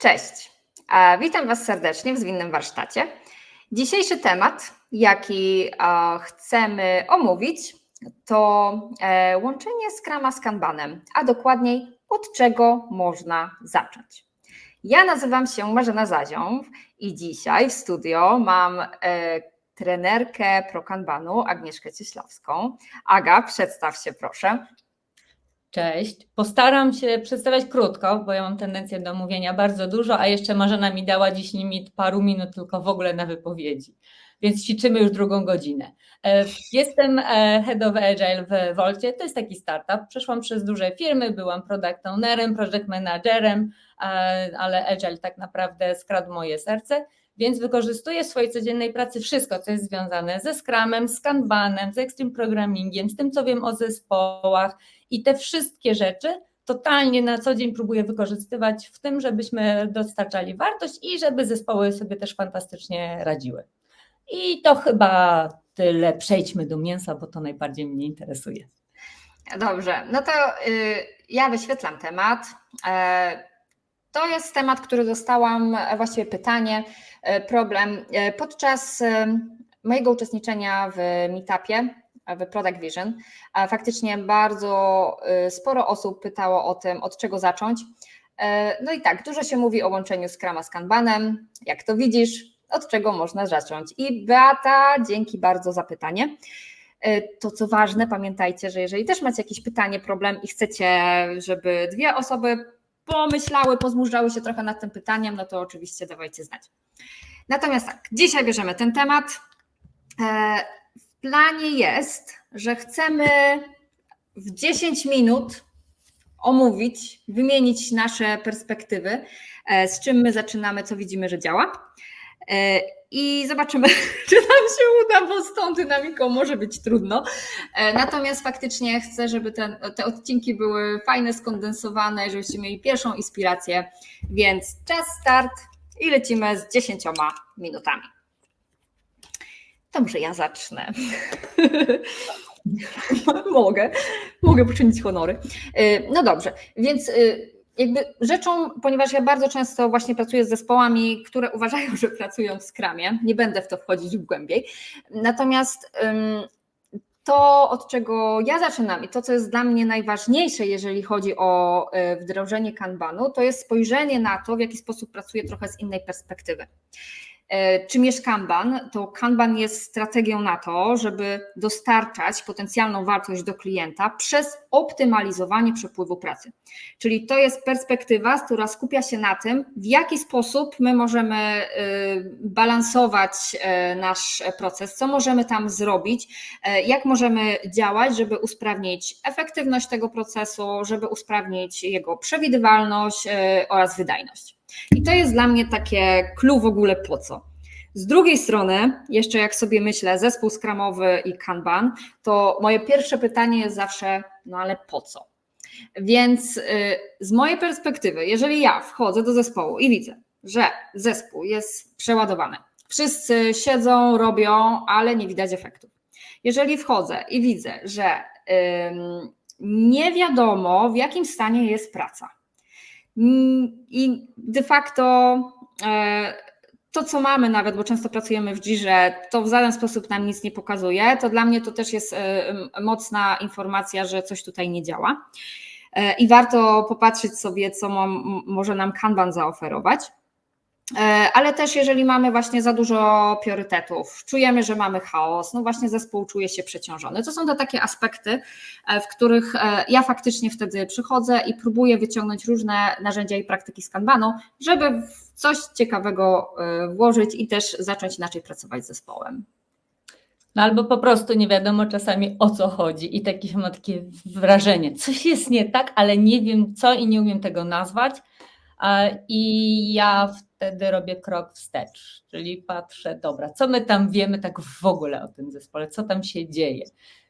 Cześć, e, witam Was serdecznie w Zwinnym Warsztacie. Dzisiejszy temat, jaki e, chcemy omówić, to e, łączenie Scrama z Kanbanem, a dokładniej od czego można zacząć. Ja nazywam się Marzena Zaziąb i dzisiaj w studio mam trenerkę pro Kanbanu Agnieszkę Cieślowską. Aga, przedstaw się proszę. Cześć. Postaram się przedstawiać krótko, bo ja mam tendencję do mówienia bardzo dużo, a jeszcze Marzena mi dała dziś limit paru minut tylko w ogóle na wypowiedzi. Więc ćwiczymy już drugą godzinę. E, jestem e, Head of Agile w Volcie. To jest taki startup. Przeszłam przez duże firmy, byłam product ownerem, project managerem, e, ale Agile tak naprawdę skradł moje serce więc wykorzystuję w swojej codziennej pracy wszystko, co jest związane ze Scrumem, z Kanbanem, z Extreme Programmingiem, z tym, co wiem o zespołach i te wszystkie rzeczy totalnie na co dzień próbuję wykorzystywać w tym, żebyśmy dostarczali wartość i żeby zespoły sobie też fantastycznie radziły. I to chyba tyle. Przejdźmy do mięsa, bo to najbardziej mnie interesuje. Dobrze, no to y, ja wyświetlam temat. E, to jest temat, który dostałam, e, właściwie pytanie, problem e, podczas mojego uczestniczenia w meetupie w Product Vision. Faktycznie bardzo sporo osób pytało o tym, od czego zacząć. No i tak, dużo się mówi o łączeniu Scrama z Kanbanem. Jak to widzisz, od czego można zacząć? I Beata, dzięki bardzo za pytanie. To co ważne, pamiętajcie, że jeżeli też macie jakieś pytanie, problem i chcecie, żeby dwie osoby pomyślały, pozmurzały się trochę nad tym pytaniem, no to oczywiście dawajcie znać. Natomiast tak, dzisiaj bierzemy ten temat. E, w planie jest, że chcemy w 10 minut omówić, wymienić nasze perspektywy, e, z czym my zaczynamy, co widzimy, że działa. E, i zobaczymy, czy nam się uda, bo z tą dynamiką może być trudno. Natomiast faktycznie chcę, żeby te odcinki były fajne, skondensowane, żebyście mieli pierwszą inspirację, więc czas start i lecimy z 10 minutami. To może ja zacznę. mogę, mogę poczynić honory. E, no dobrze, więc e, jakby rzeczą, ponieważ ja bardzo często właśnie pracuję z zespołami, które uważają, że pracują w skramie, nie będę w to wchodzić głębiej, natomiast to, od czego ja zaczynam i to, co jest dla mnie najważniejsze, jeżeli chodzi o e, wdrożenie kanbanu, to jest spojrzenie na to, w jaki sposób pracuję trochę z innej perspektywy. E, czym jest Kanban? To Kanban jest strategią na to, żeby dostarczać potencjalną wartość do klienta przez optymalizowanie przepływu pracy. Czyli to jest perspektywa, która skupia się na tym, w jaki sposób my możemy e, balansować e, nasz proces, co możemy tam zrobić, jak możemy działać, żeby usprawnić efektywność tego procesu, żeby usprawnić jego przewidywalność oraz wydajność. I to jest dla mnie takie clue w ogóle po co. Z drugiej strony, jeszcze jak sobie myślę, zespół skramowy i Kanban, to moje pierwsze pytanie jest zawsze, no ale po co? Więc y, z mojej perspektywy, jeżeli ja wchodzę do zespołu i widzę, że zespół jest przeładowany, wszyscy siedzą, robią, ale nie widać efektów. Jeżeli wchodzę i widzę, że nie wiadomo, w jakim stanie jest praca, i de facto e, to, co mamy nawet, bo często pracujemy w Jirze, to w żaden sposób nam nic nie pokazuje, to dla mnie to też jest e, mocna informacja, że coś tutaj nie działa. E, I warto popatrzeć sobie, co może nam Kanban zaoferować. E, ale też jeżeli mamy właśnie za dużo priorytetów, czujemy, że mamy chaos, no właśnie zespół czuje się przeciążony. To są te takie aspekty, e, w których e, ja faktycznie wtedy przychodzę i próbuję wyciągnąć różne narzędzia i praktyki z Kanbanu, żeby coś ciekawego włożyć i też zacząć inaczej pracować z zespołem. No albo po prostu nie wiadomo czasami o co chodzi i takie mam takie wrażenie, coś jest nie tak, ale nie wiem co i nie umiem tego nazwać. I ja wtedy robię krok wstecz, czyli patrzę, dobra, co my tam wiemy tak w ogóle o tym zespole, co tam się dzieje.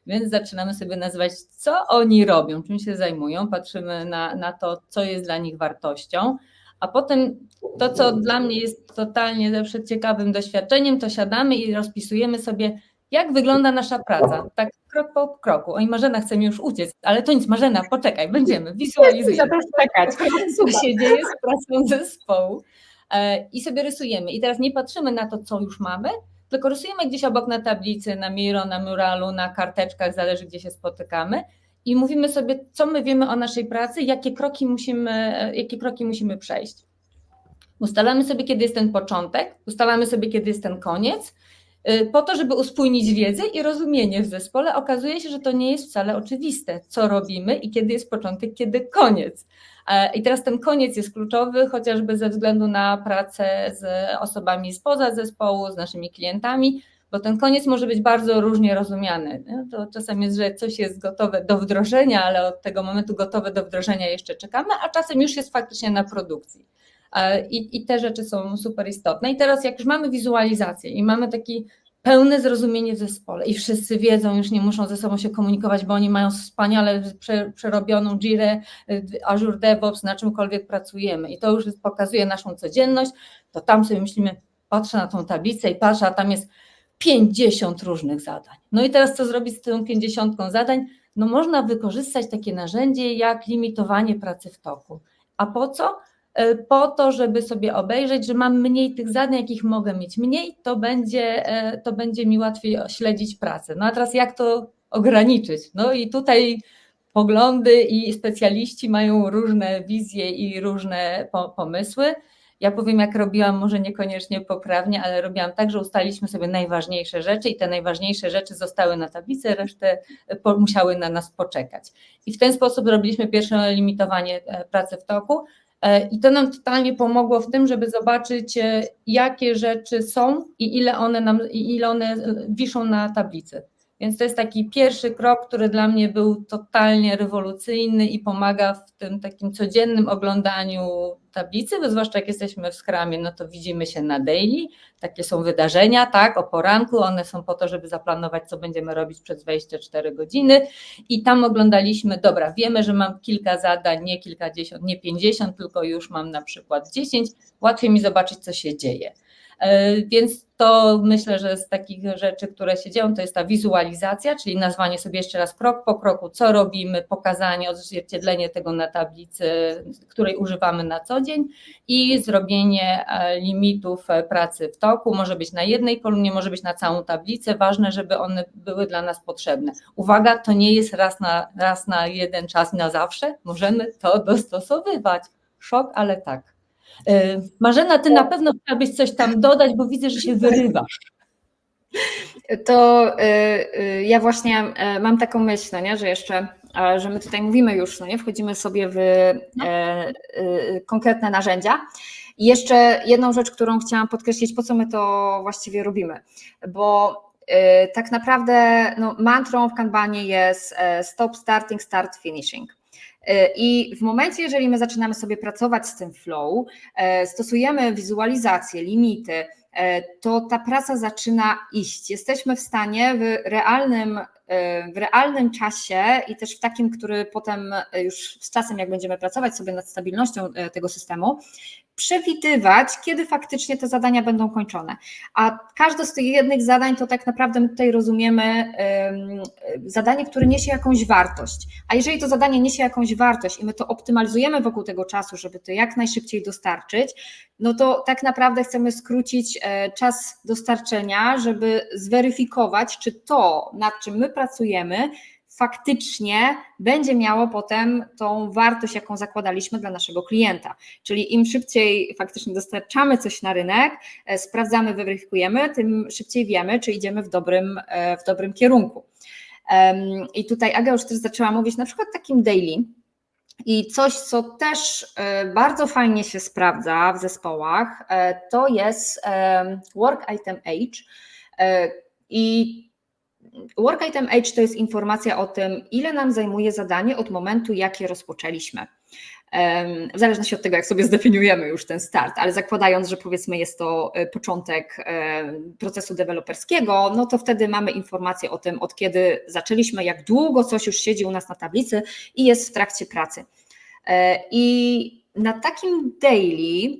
Więc zaczynamy sobie nazywać, co oni robią, czym się zajmują, patrzymy na, na to, co jest dla nich wartością, a potem to, co dla mnie jest totalnie zawsze ciekawym doświadczeniem, to siadamy i rozpisujemy sobie, Jak wygląda nasza praca? Tak krok po kroku. Oj, Marzena chce mi już uciec, ale to nic, Marzena, poczekaj, będziemy, wizualizujemy. Czekać. Co się dzieje z pracą zespołu E, i sobie rysujemy. I teraz nie patrzymy na to, co już mamy, tylko rysujemy gdzieś obok na tablicy, na Miro, na muralu, na karteczkach, zależy gdzie się spotykamy i mówimy sobie, co my wiemy o naszej pracy, jakie kroki musimy, jakie kroki musimy przejść. Ustalamy sobie, kiedy jest ten początek, ustalamy sobie, kiedy jest ten koniec, po to, żeby uspójnić wiedzę i rozumienie w zespole. Okazuje się, że to nie jest wcale oczywiste, co robimy i kiedy jest początek, kiedy koniec. E, I teraz ten koniec jest kluczowy, chociażby ze względu na pracę z osobami spoza zespołu, z naszymi klientami, bo ten koniec może być bardzo różnie rozumiany. nie? To czasem jest, że coś jest gotowe do wdrożenia, ale od tego momentu gotowe do wdrożenia jeszcze czekamy, a czasem już jest faktycznie na produkcji. E, I, I te rzeczy są super istotne. I teraz, jak już mamy wizualizację i mamy taki pełne zrozumienie w zespole i wszyscy wiedzą, już nie muszą ze sobą się komunikować, bo oni mają wspaniale prze, przerobioną Jirę, y, Azure DevOps, na czymkolwiek pracujemy i to już pokazuje naszą codzienność, to tam sobie myślimy, patrzę na tą tablicę i patrzę, a tam jest 50 różnych zadań. No i teraz co zrobić z tą 50 zadań? No można wykorzystać takie narzędzie jak limitowanie pracy w toku. A po co? E, po to, żeby sobie obejrzeć, że mam mniej tych zadań, jakich mogę mieć mniej, to będzie, e, to będzie mi łatwiej śledzić pracę. No a teraz jak to ograniczyć? No i tutaj poglądy i specjaliści mają różne wizje i różne po, pomysły. Ja powiem, jak robiłam, może niekoniecznie poprawnie, ale robiłam tak, że ustaliśmy sobie najważniejsze rzeczy i te najważniejsze rzeczy zostały na tablicy, resztę po, musiały na nas poczekać. I w ten sposób robiliśmy pierwsze limitowanie e, pracy w toku. E, I to nam totalnie pomogło w tym, żeby zobaczyć, e, jakie rzeczy są i ile one, nam, i ile one wiszą na tablicy. Więc to jest taki pierwszy krok, który dla mnie był totalnie rewolucyjny i pomaga w tym takim codziennym oglądaniu tablicy, bo zwłaszcza jak jesteśmy w skramie, no to widzimy się na daily, takie są wydarzenia, tak, o poranku, one są po to, żeby zaplanować, co będziemy robić przez 24 godziny. I tam oglądaliśmy, dobra, wiemy, że mam kilka zadań, nie kilkadziesiąt, nie pięćdziesiąt, tylko już mam na przykład 10, łatwiej mi zobaczyć, co się dzieje. Więc to myślę, że z takich rzeczy, które się dzieją, to jest ta wizualizacja, czyli nazwanie sobie jeszcze raz krok po kroku, co robimy, pokazanie, odzwierciedlenie tego na tablicy, której używamy na co dzień i zrobienie limitów pracy w toku. Może być na jednej kolumnie, może być na całą tablicę. Ważne, żeby one były dla nas potrzebne. Uwaga, to nie jest raz na, raz na jeden czas na zawsze. Możemy to dostosowywać. Szok, ale tak. Marzena, ty na pewno chciałabyś coś tam dodać, bo widzę, że się wyrywasz. To ja właśnie mam taką myśl, no nie, że jeszcze, że my tutaj mówimy już, no nie, wchodzimy sobie w no. konkretne narzędzia. I jeszcze jedną rzecz, którą chciałam podkreślić, po co my to właściwie robimy, bo tak naprawdę no, mantrą w Kanbanie jest stop starting, start finishing. I w momencie, jeżeli my zaczynamy sobie pracować z tym flow, stosujemy wizualizację, limity, to ta praca zaczyna iść. Jesteśmy w stanie w realnym, w realnym czasie i też w takim, który potem już z czasem, jak będziemy pracować sobie nad stabilnością tego systemu, przewidywać, kiedy faktycznie te zadania będą kończone. A każde z tych jednych zadań to tak naprawdę my tutaj rozumiemy zadanie, które niesie jakąś wartość. A jeżeli to zadanie niesie jakąś wartość i my to optymalizujemy wokół tego czasu, żeby to jak najszybciej dostarczyć, no to tak naprawdę chcemy skrócić czas dostarczenia, żeby zweryfikować, czy to, nad czym my pracujemy, faktycznie będzie miało potem tą wartość, jaką zakładaliśmy dla naszego klienta. Czyli im szybciej faktycznie dostarczamy coś na rynek, sprawdzamy, weryfikujemy, tym szybciej wiemy, czy idziemy w dobrym, w dobrym kierunku. I tutaj Aga już też zaczęła mówić na przykład takim daily, i coś, co też bardzo fajnie się sprawdza w zespołach, to jest work item age. I Work item age to jest informacja o tym, ile nam zajmuje zadanie od momentu, jak je rozpoczęliśmy. W zależności od tego, jak sobie zdefiniujemy już ten start, ale zakładając, że powiedzmy jest to początek procesu deweloperskiego, no to wtedy mamy informację o tym, od kiedy zaczęliśmy, jak długo coś już siedzi u nas na tablicy i jest w trakcie pracy. I na takim daily,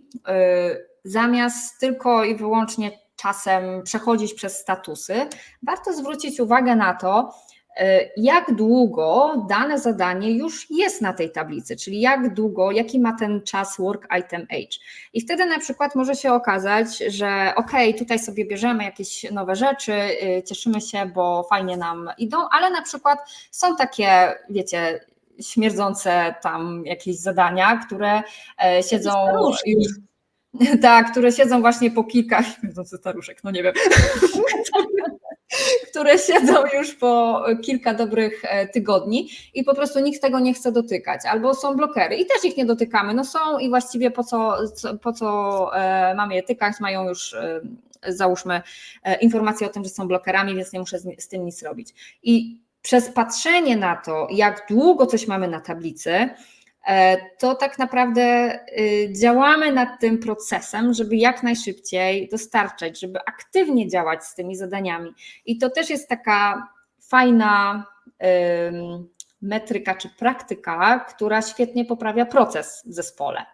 zamiast tylko i wyłącznie czasem przechodzić przez statusy, warto zwrócić uwagę na to, e, jak długo dane zadanie już jest na tej tablicy, czyli jak długo, jaki ma ten czas work item age. I wtedy na przykład może się okazać, że ok, tutaj sobie bierzemy jakieś nowe rzeczy, y, cieszymy się, bo fajnie nam idą, ale na przykład są takie, wiecie, śmierdzące tam jakieś zadania, które e, siedzą już. Tak, które siedzą właśnie po kilka, śmierdzący staruszek, no nie wiem, które siedzą już po kilka dobrych e, tygodni i po prostu nikt tego nie chce dotykać, albo są blokery i też ich nie dotykamy, no są i właściwie po co, po co e, mamy je tykać, mają już e, załóżmy e, informację o tym, że są blokerami, więc nie muszę z, tym nic robić. I przez patrzenie na to, jak długo coś mamy na tablicy, to tak naprawdę y, działamy nad tym procesem, żeby jak najszybciej dostarczać, żeby aktywnie działać z tymi zadaniami. I to też jest taka fajna metryka czy praktyka, która świetnie poprawia proces w zespole.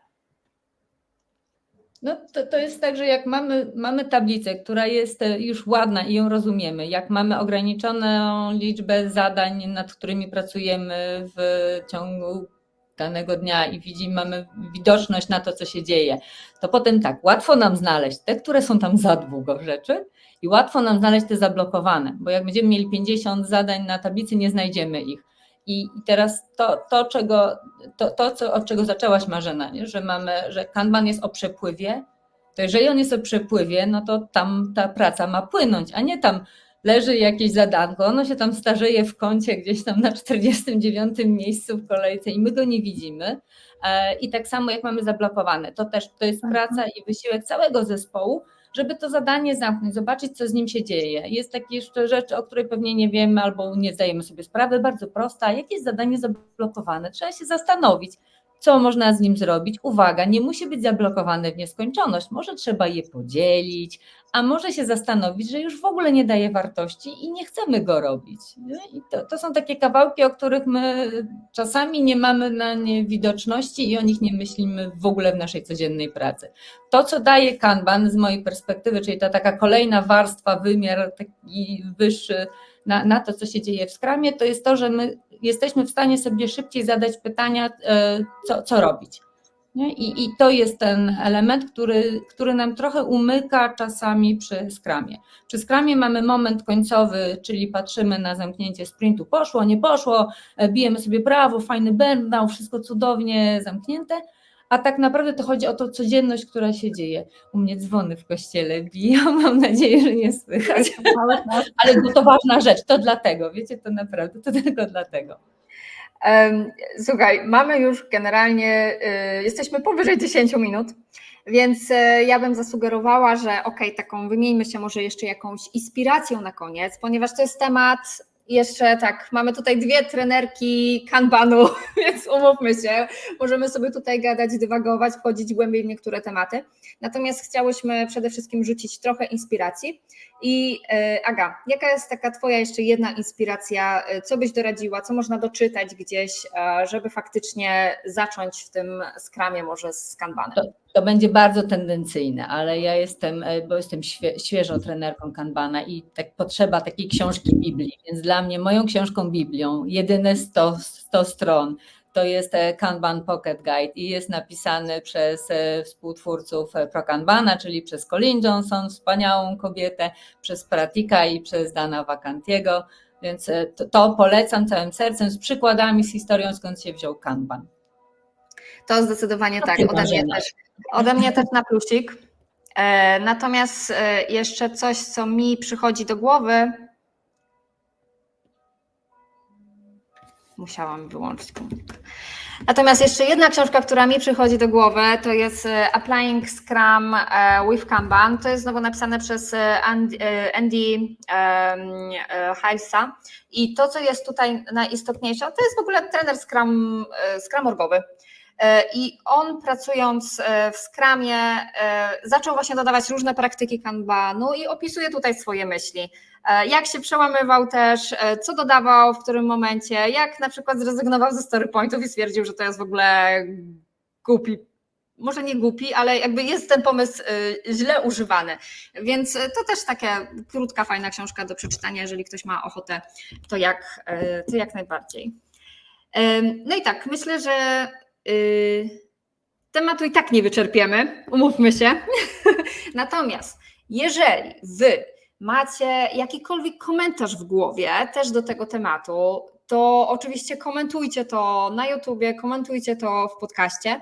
No to, to jest tak, że jak mamy, mamy tablicę, która jest e, już ładna i ją rozumiemy, jak mamy ograniczoną liczbę zadań, nad którymi pracujemy w ciągu danego dnia i widzimy, mamy widoczność na to, co się dzieje, to potem tak, łatwo nam znaleźć te, które są tam za długo rzeczy i łatwo nam znaleźć te zablokowane, bo jak będziemy mieli 50 zadań na tablicy, nie znajdziemy ich. I i teraz to, to, czego, to, to co, od czego zaczęłaś Marzena, nie? że mamy, że Kanban jest o przepływie, to jeżeli on jest o przepływie, no to tam ta praca ma płynąć, a nie tam leży jakieś zadanko, ono się tam starzeje w kącie gdzieś tam na 49 miejscu w kolejce i my go nie widzimy. E, I tak samo jak mamy zablokowane, to też to jest praca i wysiłek całego zespołu, żeby to zadanie zamknąć, zobaczyć, co z nim się dzieje. Jest takie jeszcze rzecz, o której pewnie nie wiemy albo nie zdajemy sobie sprawy, bardzo prosta. Jak jest zadanie zablokowane? Trzeba się zastanowić, co można z nim zrobić. Uwaga, nie musi być zablokowane w nieskończoność, może trzeba je podzielić, a może się zastanowić, że już w ogóle nie daje wartości i nie chcemy go robić. I to, to są takie kawałki, o których my czasami nie mamy na nie widoczności i o nich nie myślimy w ogóle w naszej codziennej pracy. To, co daje Kanban z mojej perspektywy, czyli ta taka kolejna warstwa, wymiar taki wyższy na, na to, co się dzieje w skramie, to jest to, że my jesteśmy w stanie sobie szybciej zadać pytania, e, co, co robić. Nie? I, I to jest ten element, który, który nam trochę umyka czasami przy skramie. Przy skramie mamy moment końcowy, czyli patrzymy na zamknięcie sprintu, poszło, nie poszło, e, bijemy sobie brawo, fajny burnout, wszystko cudownie zamknięte, a tak naprawdę to chodzi o tą codzienność, która się dzieje. U mnie dzwony w kościele biją, mam nadzieję, że nie słychać, ale to, to ważna rzecz, to dlatego, wiecie, to naprawdę, to tylko dlatego. Słuchaj, mamy już generalnie, y, jesteśmy powyżej 10 minut, więc e, ja bym zasugerowała, że ok, taką wymieńmy się może jeszcze jakąś inspiracją na koniec, ponieważ to jest temat jeszcze tak, mamy tutaj dwie trenerki kanbanu, więc umówmy się, możemy sobie tutaj gadać, dywagować, wchodzić głębiej w niektóre tematy. Natomiast chciałyśmy przede wszystkim rzucić trochę inspiracji. I e, Aga, jaka jest taka Twoja jeszcze jedna inspiracja? Co byś doradziła, co można doczytać gdzieś, e, żeby faktycznie zacząć w tym skramie może z kanbanem? To będzie bardzo tendencyjne, ale ja jestem, e, bo jestem świe, świeżą trenerką Kanbana i tak potrzeba takiej książki Biblii, więc dla mnie moją książką Biblią, jedyne 100, 100 stron, to jest e, Kanban Pocket Guide i jest napisany przez e, współtwórców ProKanbana, czyli przez Colin Johnson, wspaniałą kobietę, przez Pratika i przez Dana Wakantiego, więc to, to polecam całym sercem z przykładami, z historią, skąd się wziął Kanban. To zdecydowanie tak, ode mnie też, ode mnie też na plusik. E, Natomiast e, jeszcze coś, co mi przychodzi do głowy. Musiałam wyłączyć komputer. Natomiast jeszcze jedna książka, która mi przychodzi do głowy, to jest e, Applying Scrum with Kanban. To jest znowu napisane przez Andy, Heilsa. I to, co jest tutaj najistotniejsze, to jest w ogóle trener Scrum, Scrum orgowy. E, I on pracując e, w Scrumie e, zaczął właśnie dodawać różne praktyki Kanbanu i opisuje tutaj swoje myśli. Jak się przełamywał też, co dodawał, w którym momencie, jak na przykład zrezygnował ze story pointów i stwierdził, że to jest w ogóle głupi może nie głupi, ale jakby jest ten pomysł źle używany. Więc to też taka krótka, fajna książka do przeczytania, jeżeli ktoś ma ochotę, to jak, to jak najbardziej. No i tak, myślę, że tematu i tak nie wyczerpiemy, umówmy się. Natomiast jeżeli wy macie jakikolwiek komentarz w głowie też do tego tematu, to oczywiście komentujcie to na YouTubie, komentujcie to w podcaście.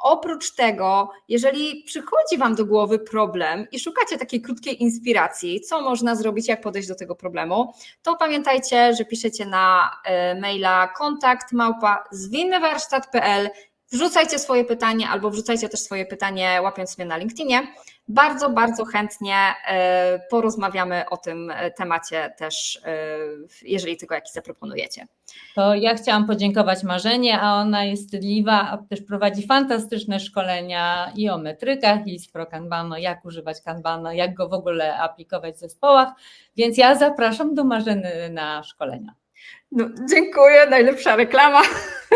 Oprócz tego, jeżeli przychodzi Wam do głowy problem i szukacie takiej krótkiej inspiracji, co można zrobić, jak podejść do tego problemu, to pamiętajcie, że piszecie na e, maila kontakt małpa zwinnywarsztat.pl Wrzucajcie swoje pytanie albo wrzucajcie też swoje pytanie łapiąc mnie na LinkedInie. Bardzo, bardzo chętnie e, porozmawiamy o tym e, temacie też, e, jeżeli tylko jakiś zaproponujecie. To ja chciałam podziękować Marzenie, a ona jest stydliwa, a też prowadzi fantastyczne szkolenia i o metrykach, i z pro Kanbano, jak używać Kanbano, jak go w ogóle aplikować w zespołach, więc ja zapraszam do Marzeny na szkolenia. No, dziękuję, najlepsza reklama.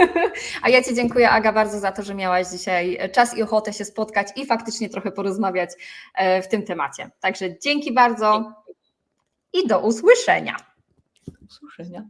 A ja Ci dziękuję, Aga, bardzo za to, że miałaś dzisiaj czas i ochotę się spotkać i faktycznie trochę porozmawiać e, w tym temacie. Także dzięki bardzo i do usłyszenia. Do usłyszenia.